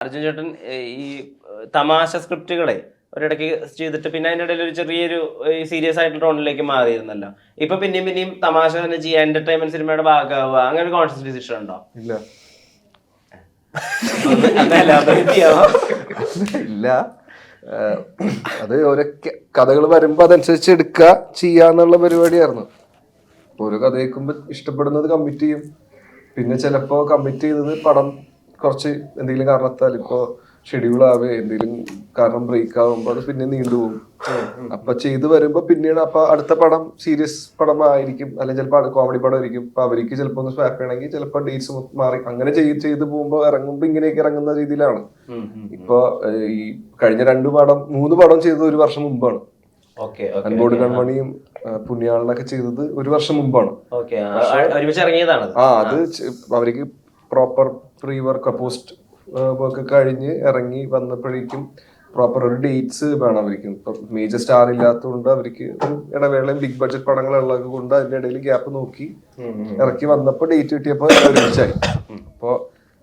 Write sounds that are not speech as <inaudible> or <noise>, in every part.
അർജുൻ ചേട്ടൻ ഈ തമാശ സ്ക്രിപ്റ്റുകളെ ഒരിടയ്ക്ക് ചെയ്തിട്ട് പിന്നെ അതിന്റെ ഇടയിൽ ഒരു ചെറിയൊരു സീരിയസ് ആയിട്ടുള്ള ടോണിലേക്ക് മാറിയിരുന്നല്ലോ. ഇപ്പൊ പിന്നെയും പിന്നെയും തമാശ തന്നെ ചെയ്യുക എന്റർടൈൻമെന്റ് സിനിമയുടെ ഭാഗമാവുക അങ്ങനെ ഒരു കോൺഷ്യസ് ഡിസിഷൻ ഉണ്ടോ? ഇല്ല. ഇല്ല. അത് ഓരോ കഥകൾ വരുമ്പോ അതനുസരിച്ച് എടുക്കുക ചെയ്യാന്നുള്ള പരിപാടിയായിരുന്നു. ഓരോ കഥ കേൾക്കുമ്പോ ഇഷ്ടപ്പെടുന്നത് കമ്മിറ്റ് ചെയ്യും. പിന്നെ ചിലപ്പോ കമ്മിറ്റ് ചെയ്തത് പടം കുറച്ച് എന്തെങ്കിലും കാരണത്താൽ ഇപ്പോ ഷെഡ്യൂൾ ആവേ എന്തെങ്കിലും കാരണം ബ്രേക്ക് ആവുമ്പോ അത് പിന്നെ നീണ്ടുപോകും അപ്പൊ ചെയ്ത് വരുമ്പോ പിന്നീട് അപ്പൊ അടുത്ത പടം സീരിയസ് പടമായിരിക്കും. അല്ലെങ്കിൽ ചിലപ്പോൾ കോമഡി പടം ആയിരിക്കും അപ്പൊ അവർക്ക് ചിലപ്പോ ഒന്ന് സ്വാപ്പ് ചെയ്യണമെങ്കിൽ ചിലപ്പോൾ ഡേറ്റ്സ് മാറി. അങ്ങനെ ചെയ്ത് ചെയ്ത് പോകുമ്പോ ഇറങ്ങുമ്പോ ഇങ്ങനെയൊക്കെ ഇറങ്ങുന്ന രീതിയിലാണ്. ഇപ്പൊ ഈ കഴിഞ്ഞ രണ്ട് പടം മൂന്ന് പടം ചെയ്തത് ഒരു വർഷം മുമ്പാണ്. അൻപോട് കൺമണിയും പുണ്യാളനൊക്കെ ചെയ്തത് ഒരു വർഷം മുമ്പാണ്. ആ അത്? അവർക്ക് proper pre work post work കഴിഞ്ഞ് ഇറങ്ങി വന്നപ്പോഴേക്കും പ്രോപ്പർ ഒരു ഡേറ്റ്സ് വേണം അവർക്ക് ഇപ്പൊ മേജർ സ്റ്റാർ ഇല്ലാത്തതുകൊണ്ട് അവർക്ക് ഒരു ഇടവേളയും ബിഗ് ബഡ്ജറ്റ് പടങ്ങളുള്ളത് കൊണ്ട് അതിന്റെ ഇടയിൽ ഗ്യാപ്പ് നോക്കി ഇറക്കി വന്നപ്പോൾ ഡേറ്റ് കിട്ടിയപ്പോ ഒരുമിച്ചായി. അപ്പോൾ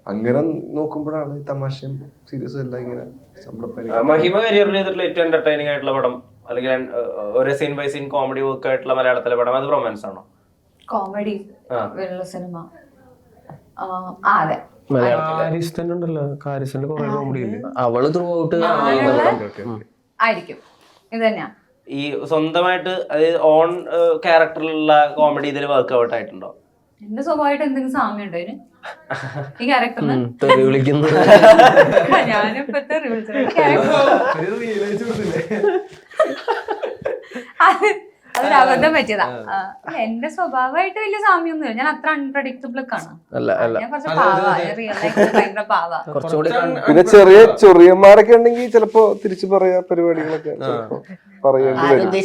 അങ്ങനെ നോക്കുമ്പോഴാണ് ഈ തമാശയും സീരിയസ് എല്ലാം ഇങ്ങനെ നമ്മുടെ മഹിമ കരിയറിൽ ചെയ്തിട്ടുള്ള ഏറ്റവും എന്റർടൈനിങ് ആയിട്ടുള്ള പടം അല്ലെങ്കിൽ ഒരു scene by scene comedy work ആയിട്ടുള്ള മലയാളത്തിലെ പടം അത് റൊമാൻസ് ആണോ? കോമഡി. സിനിമ ആ അതെ. അവൾ ത്രൂ ഔട്ട് ആയിരിക്കും. ഇത് തന്നെയാ. ഈ സ്വന്തമായിട്ട് അതായത് ഓൺ ക്യാരക്ടറിലുള്ള കോമഡി ഇതിൽ വർക്ക് ഔട്ട് ആയിട്ടുണ്ടോ? എന്റെ സ്വഭാവമായിട്ട് എന്തെങ്കിലും സാമ്യം ഉണ്ടോ ഇതിന്? ഈ ക്യാരക്ടറിന് ഞാനിപ്പത്തെ അത് അതൊരു അബദ്ധം പറ്റിയതാ. എന്റെ സ്വഭാവമായിട്ട് വലിയ സാമ്യമൊന്നുമില്ല ഞാൻ അത്ര അൺപ്രഡിക്റ്റബിൾ കാണാം ആണ്. ഞാൻ കുറച്ച് പാവാ റിയൽ ലൈഫിൽ ഭയങ്കര പാവാ. <laughs> കുറച്ചുകൂടി പിന്നെ ചെറിയ ചൊറിയന്മാരൊക്കെ ഉണ്ടെങ്കിൽ ചിലപ്പോ തിരിച്ചു പറയാ പരിപാടികളൊക്കെ പറയേണ്ടി വരും. <laughs>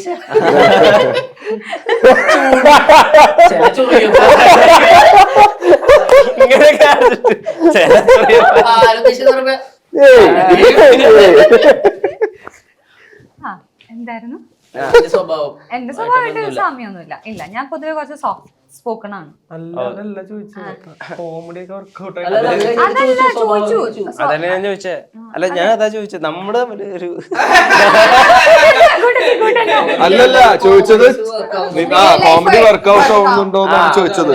എന്തായിരുന്നു? <laughs> സ്വഭാവം. എന്റെ സ്വഭാവമായിട്ട് സമയമൊന്നുമില്ല. ഇല്ല ഞാൻ പൊതുവെ കുറച്ച് സോഫ്റ്റ് സ്പോക്കൺ ആണ്. അല്ല അതല്ല ചോദിച്ചത്. കോമഡി ഒക്കെ വർക്ക്ഔട്ട് അല്ല, അല്ല, അത് അതല്ല ചോദിച്ചു, ചോദിച്ചു ചോദിച്ചു. അതന്നെ ഞാൻ ചോദിച്ചേ. അല്ല ഞാൻ അതാ <laughs> ചോദിച്ചത് നമ്മുടെ ഒരു അല്ലല്ല ചോദിച്ചത് ആ കോമഡി വർക്ക്ഔട്ട് ആവുന്നുണ്ടോ എന്നാണ് ചോദിച്ചത്.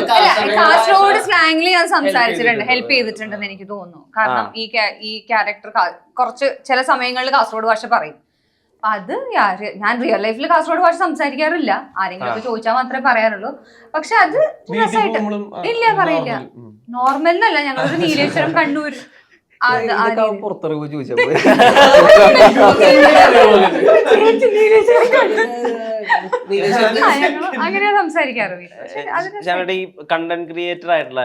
കാസർഗോഡ് സ്ലാങ്ങിൽ ഞാൻ സംസാരിച്ചിട്ടുണ്ട് ഹെൽപ്പ് ചെയ്തിട്ടുണ്ടെന്ന് എനിക്ക് തോന്നുന്നു. കാരണം ഈ ഈ ക്യാരക്ടർ കുറച്ച് ചില സമയങ്ങളിൽ കാസർഗോഡ് ഭാഷ പറയും. അത് ഞാൻ റിയൽ ലൈഫിൽ കാസർഗോഡ് ഭാഷ സംസാരിക്കാറില്ല. ആരെങ്കിലും ഒക്കെ ചോദിച്ചാൽ മാത്രമേ പറയാറുള്ളൂ. പക്ഷെ അത് രസമായിട്ട് ഇല്ല പറയില്ല. നോർമൽ എന്നല്ല ഞങ്ങളൊരു <laughs> നീലേശ്വരം കണ്ണൂർ. പുറത്തിറങ്ങി ചോദിച്ചപ്പോ അങ്ങനെ സംസാരിക്കാറ്. പക്ഷെ അത് ഈ കണ്ടന്റ് ക്രിയേറ്റർ ആയിട്ടുള്ള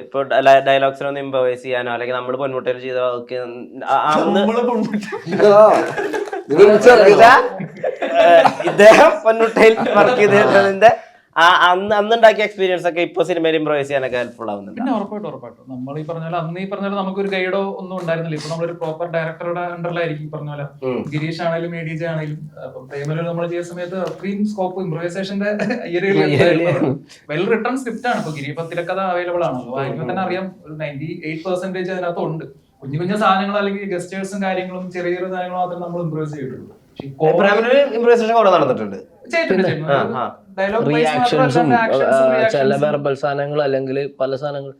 ഇപ്പൊ ഡയലോഗ്സിനൊന്ന് ഇംപ്രവൈസ് ചെയ്യാനോ അല്ലെങ്കിൽ നമ്മൾ പൊന്മുട്ടയിൽ ചെയ്ത അന്ന് ഇദ്ദേഹം പൊന്മുട്ടയിൽ വർക്ക് ചെയ്തതിന്റെ ആ അന്ന് അന്നുണ്ടാക്കിയ എക്സ്പീരിയൻസ് ഒക്കെ ഇപ്പൊ സിനിമയിൽ ഇംപ്രവൈസ് ചെയ്യാനൊക്കെ ഹെൽപ്ഫുൾ ആവുന്നുണ്ട്. പിന്നെ ഉറപ്പായിട്ടും ഉറപ്പായിട്ടും. നമ്മൾ ഈ പറഞ്ഞ പോലെ അന്ന് ഈ പറഞ്ഞ പോലെ നമുക്കൊരു ഗൈഡോ ഒന്നും ഉണ്ടായിരുന്നില്ല. ഇപ്പൊ നമ്മളൊരു പ്രോപ്പർ ഡയറക്ടറുടെ അണ്ടറിലായിരിക്കും ഈ പറഞ്ഞ പോലെ ഗിരീഷ് ആണെങ്കിലും എ ഡി ജെ ആണെങ്കിലും പ്രേമലൂർ നമ്മൾ ചെയ്യുന്ന സമയത്ത് അത്രയും സ്കോപ്പ് ഇംപ്രൈസേഷന്റെ വെൽ റിട്ടേൺ സ്ക്രിപ്റ്റ് ആണ്. ഇപ്പൊ ഗിരിപ്പ തിരക്കഥ അവൈലബിൾ ആണല്ലോ. വായിക്കുമ്പോൾ തന്നെ അറിയാം. ഒരു നയന്റി എയ്റ്റ് പെർസെന്റേജ് അതിനകത്ത് ഉണ്ട്. കുഞ്ഞു കുഞ്ഞു സാധനങ്ങൾ അല്ലെങ്കിൽ ഗസ്റ്റേഴ്സും കാര്യങ്ങളും ചെറിയ ചെറിയ സാധനങ്ങളും മാത്രമേ നമ്മൾ ഇംപ്രൂവ് ചെയ്തിട്ടുള്ളൂ. ഇംപ്രവൈസേഷൻ കുറെ നടന്നിട്ടുണ്ട്. റിയാക്ഷൻസും ചില. വെർബൽ സാധനങ്ങൾ അല്ലെങ്കിൽ പല സാധനങ്ങൾ.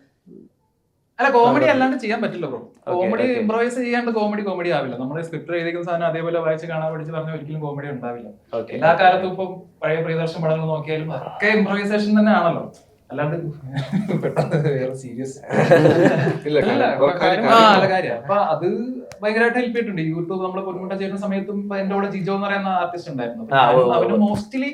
അല്ല കോമഡി അല്ലാണ്ട് ചെയ്യാൻ പറ്റില്ല ബ്രോ കോമഡി. ഇംപ്രവൈസ് ചെയ്യാണ്ട് കോമഡി കോമഡി ആവില്ല. നമ്മൾ സ്ക്രിപ്റ്റ് എഴുതിക്കുന്ന സാധനം അതേപോലെ വായിച്ച് കാണാൻ പഠിച്ച് പറഞ്ഞാൽ ഒരിക്കലും കോമഡി ഉണ്ടാവില്ല. എല്ലാ കാലത്തും ഇപ്പം പഴയ പ്രിയദർശൻ പടങ്ങൾ നോക്കിയാലും ഒക്കെ ഇംപ്രവൈസേഷൻ തന്നെ ആണല്ലോ അല്ലാണ്ട് <laughs> പെട്ടെന്ന് വേറെ സീരിയസ് <laughs> ഇല്ല, കാര്യം- അപ്പൊ അത് ഭയങ്കരമായിട്ട് ഹെൽപ്പ് ചെയ്തിട്ടുണ്ട്. യൂട്യൂബ് നമ്മൾ പൊന്മുട്ട ചെയ്യുന്ന സമയത്തും എന്റെ കൂടെ ജിജോ എന്ന് പറയുന്ന ആർട്ടിസ്റ്റ് ഉണ്ടായിരുന്നു. അവന് മോസ്റ്റ്ലി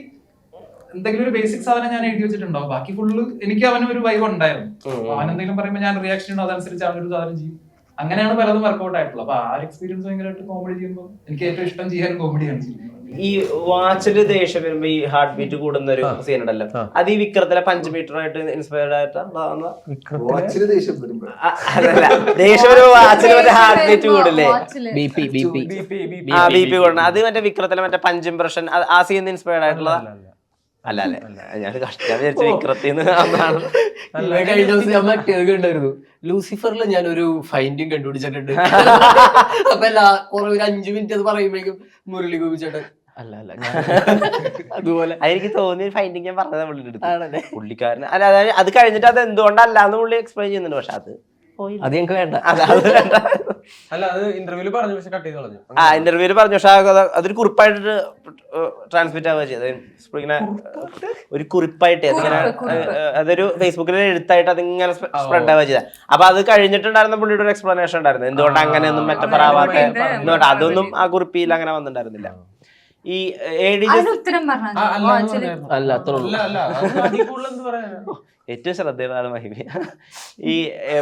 എന്തെങ്കിലും ഒരു ബേസിക് സാധനം ഞാൻ എഴുതി വെച്ചിട്ടുണ്ടാവും. ബാക്കി ഫുള്ള് എനിക്ക് അവന് ഒരു വൈബ് ഉണ്ടായിരുന്നു. അവൻ എന്തെങ്കിലും പറയുമ്പോൾ ഞാൻ റിയാക്ഷൻ ഉണ്ടോ അതനുസരിച്ച് അവനൊരു സാധനം ചെയ്യും. അങ്ങനെയാണ് പലതും വർക്കൗട്ട് ആയിട്ടുള്ളത്. അപ്പൊ ആ എക്സ്പീരിയൻസ് ഭയങ്കരമായിട്ട് കോമഡി ചെയ്യുമ്പോൾ എനിക്ക് ഏറ്റവും ഇഷ്ടം ചെയ്യാൻ കോമഡിയാണ് ചെയ്യുന്നത്. ഈ വാച്ചിൽ ദേഷ്യം വരുമ്പോ ഈ ഹാർട്ട് ബീറ്റ് കൂടുന്ന ഒരു സീൻ ഉണ്ടല്ലോ. അത് ഈ വിക്രത്തിലെ പഞ്ച് മീറ്റർ ആയിട്ട് ഇൻസ്പയർഡ് ആയിട്ടാണ് വാച്ചിന് ദേഷ്യം വരുമ്പോ. അതല്ല. ദേഷ്യം വരുമ്പോ വാച്ചിൽ മറ്റേ ഹാർട്ട് ബീറ്റ് കൂടില്ലേ? വാച്ചിൽ. B P B P. ആ ബി പി കൂടണം അത് മറ്റേ വിക്രത്തിലെ മറ്റേ പഞ്ച് ഇംപ്രഷൻ ആ സീൻ ഇൻസ്പയർഡ് ആയിട്ടുള്ള അല്ല അല്ലേ. ഞാൻ കഷ്ടം വിചാരിച്ചു വിക്രത്തിന്ന് വന്നതാണ് ഇവൻ കഴിഞ്ഞ ദിവസം ഞാൻ മറ്റേത് ലൂസിഫറിൽ ഞാൻ ഒരു ഫൈൻഡിങ് കണ്ടുപിടിച്ചിട്ടുണ്ട്. അപ്പൊ എല്ലാ കുറെ ഒരു അഞ്ചു മിനിറ്റ് അത് പറയുമ്പോഴേക്കും മുരളി ഗോപി ചേട്ടൻ അല്ല അല്ല <laughs> അതുപോലെ എനിക്ക് തോന്നിയ ഫൈൻഡിങ് ഞാൻ പറഞ്ഞത് പുള്ളിയുടെ അടുത്ത്. ആണല്ലേ? പുള്ളിക്കാരന് അല്ല അതായത് അത് കഴിഞ്ഞിട്ട് അത് എന്തുകൊണ്ടല്ലാന്ന് പുള്ളി എക്സ്പ്ലെയിൻ ചെയ്യുന്നുണ്ട് പക്ഷെ അത്. അത് ഞങ്ങൾക്ക് വേണ്ട. അല്ല അത് ഇന്റർവ്യൂൽ പറഞ്ഞു പക്ഷെ കട്ട് ചെയ്ത് കളഞ്ഞു. ആ ഇന്റർവ്യൂൽ പറഞ്ഞു പക്ഷെ അതൊരു കുറിപ്പായിട്ട് ട്രാൻസ്മിറ്റ് ആവുക ചെയ്തത്. ഇങ്ങനെ ഒരു കുറിപ്പായിട്ട് അതിങ്ങനെ അതൊരു ഫേസ്ബുക്കിൽ എഴുത്തായിട്ട് അതിങ്ങനെ സ്പ്രെഡ് ആവുക ചെയ്തത്. അപ്പൊ അത് കഴിഞ്ഞിട്ടുണ്ടായിരുന്ന പുള്ളിയുടെ ഒരു എക്സ്പ്ലനേഷൻ ഉണ്ടായിരുന്നു. എന്തുകൊണ്ട് അങ്ങനെയൊന്നും മെറ്റപ്പറാവാത്ത അതൊന്നും ആ കുറിപ്പിൽ അങ്ങനെ വന്നിട്ടുണ്ടായിരുന്നില്ല. ഈ അല്ല അത്ര <laughs> ഏറ്റവും ശ്രദ്ധേയതാണ് മഹിമ ഈ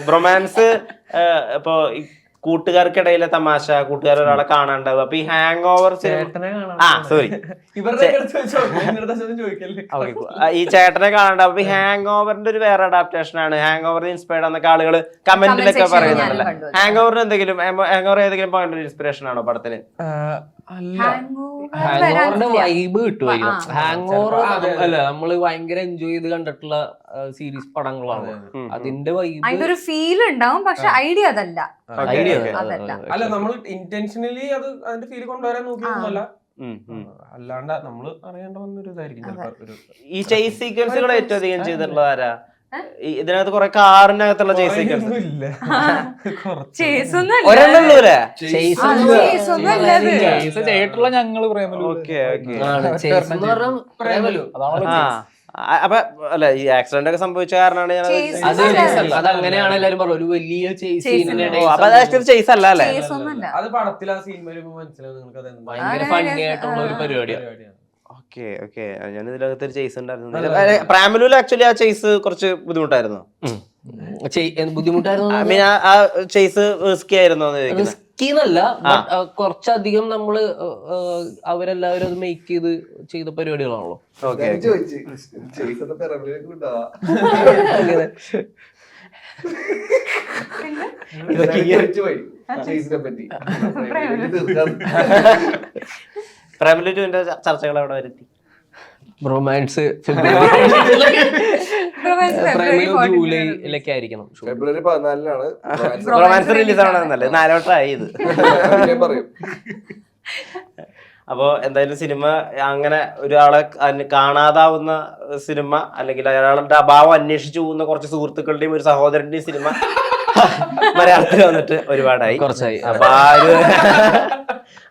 ബ്രൊമാൻസ് ഇപ്പോ കൂട്ടുകാർക്കിടയിലെ തമാശ കൂട്ടുകാർ ഒരാളെ കാണാണ്ടാവും അപ്പൊ ഈ ഹാങ് ഓവർ ആ സോറി ഈ ചേട്ടനെ കാണാണ്ടാവും അപ്പൊ ഈ ഹാങ് ഓവറിന്റെ ഒരു വേറെ അഡാപ്റ്റേഷൻ ആണ്. ഹാങ് ഓവറിന് ഇൻസ്പയർഡ് എന്നൊക്കെ ആളുകൾ കമന്റിലൊക്കെ പറയുന്നുണ്ടല്ലോ. ഹാങ് ഓവറിന് എന്തെങ്കിലും ഹാങ് ഓവർ ഏതെങ്കിലും പോയിന്റ് ഇൻസ്പിറേഷൻ ആണോ പടത്തിന് അല്ല. ഹാങ് വൈബ് കിട്ടുമായിരിക്കും ആ. ഹാങ് ഓവർ അതെ, അതെ. അല്ല നമ്മൾ ഭയങ്കര എൻജോയ് ചെയ്ത് കണ്ടിട്ടുള്ള സീരീസ് പടങ്ങളാണ്. അതിന്റെ വൈബ് അതിന്റെ ഒരു ഫീൽ ഉണ്ടാവും പക്ഷെ ഐഡിയ അതല്ല. ഐഡിയ അതല്ല. അല്ല നമ്മൾ ഇന്റൻഷനലി അത് അതിന്റെ ഫീൽ കൊണ്ടുവരാൻ നോക്കിയൊന്നുമല്ല. അല്ലാണ്ട് നമ്മൾ അറിയേണ്ട വന്നൊരു ഇതായിരിക്കും ഈ ചേസ് സീക്വൻസുകൾ ഏറ്റവും അധികം ചെയ്തിട്ടുള്ളത് ആരാ? ഈ ഇതിനകത്ത് കുറെ കാറിനകത്തുള്ള ചേസ് ചേട്ടുള്ള ഞങ്ങൾ പ്രേമലു. അപ്പൊ അല്ല ഈ ആക്സിഡന്റ് ഒക്കെ സംഭവിച്ച കാരണമാണ് ഞാൻ അതങ്ങനെയാണ് അത് അങ്ങനെയാണ് എല്ലാരും പറഞ്ഞു ഒരു വലിയ ചേസ് അല്ല അല്ലേ? അത് പടത്തിൽ ആ സീൻ വരുമ്പോ മനസ്സിലാവും നിങ്ങൾക്ക് ഭയങ്കര ഫണ്ണി ആയിട്ടുള്ള ഒരു പരിപാടിയാണ്. Okay okay. ഞാൻ ഇതിനകത്ത് ഒരു ചേസ് ഉണ്ടായിരുന്നു. ആക്ച്വലി ആ ചേസ് കുറച്ച് ബുദ്ധിമുട്ടായിരുന്നു. ചെയ്- ബുദ്ധിമുട്ടായിരുന്നു ഐ മീൻ ആ ചേസ് റിസ്കി ആയിരുന്നു കുറച്ചധികം നമ്മൾ അവരെല്ലാവരും അത് മേക്ക് ചെയ്ത് ചെയ്ത പരിപാടികളാണല്ലോ. ഇതൊക്കെ <laughs> പ്രാമലു ടുവിന്റെ ചർച്ചകൾ അവിടെ വരുത്തി. റൊമാൻസ് Romance February 14 ജൂലൈയിലൊക്കെ ആയിരിക്കണം. ഫെബ്രുവരി പതിനാലിനാണ് റൊമാൻസ് റിലീസ് ആവണമെന്നല്ലേ നാലോട്ടായി ഇത്. അപ്പോൾ എന്തായാലും സിനിമ അങ്ങനെ ഒരാളെ കാണാതാവുന്ന സിനിമ അല്ലെങ്കിൽ അയാളുടെ അഭാവം അന്വേഷിച്ചു പോകുന്ന കുറച്ച് സുഹൃത്തുക്കളുടെയും ഒരു സഹോദരന്റെയും സിനിമ <laughs> മലയാളത്തിൽ വന്നിട്ട് ഒരുപാടായി. കുറച്ചായി. അപ്പൊ ആ ഒരു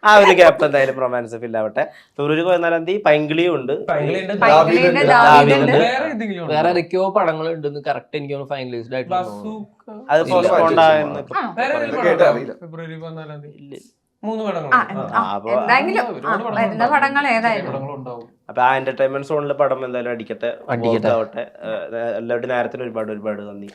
ആ ഒരു ഗ്യാപ്പ് എന്തായാലും റൊമാൻസ് ഫീൽ ആവട്ടെ. പതിനാലാം തീയതി പൈങ്കിളിയും ഉണ്ട്. വേറെ എന്തൊക്കെയോ ഉണ്ടോ? വേറെ ഏതൊക്കെയോ പടങ്ങൾ ഉണ്ടെന്ന് കറക്റ്റ് എനിക്ക് ഫൈനലൈസ്ഡ് ആയിട്ട്. അത് പോസ്റ്റ്പോണ്ട് ആയെന്ന്? ഫെബ്രുവരി പതിനാലാം തീയതി. മൂന്ന് പടങ്ങൾ അപ്പൊ ആ, വരുന്ന പടങ്ങൾ ഏതായാലും. അപ്പൊ ആ എന്റർടൈൻമെന്റ് സോണിൽ പടം എന്തായാലും അടിക്കട്ടെ. അടിക്കട്ടെ. ആവട്ടെ. എല്ലാവരുടെയും നേരത്തിന് ഒരുപാട് ഒരുപാട് നന്ദി.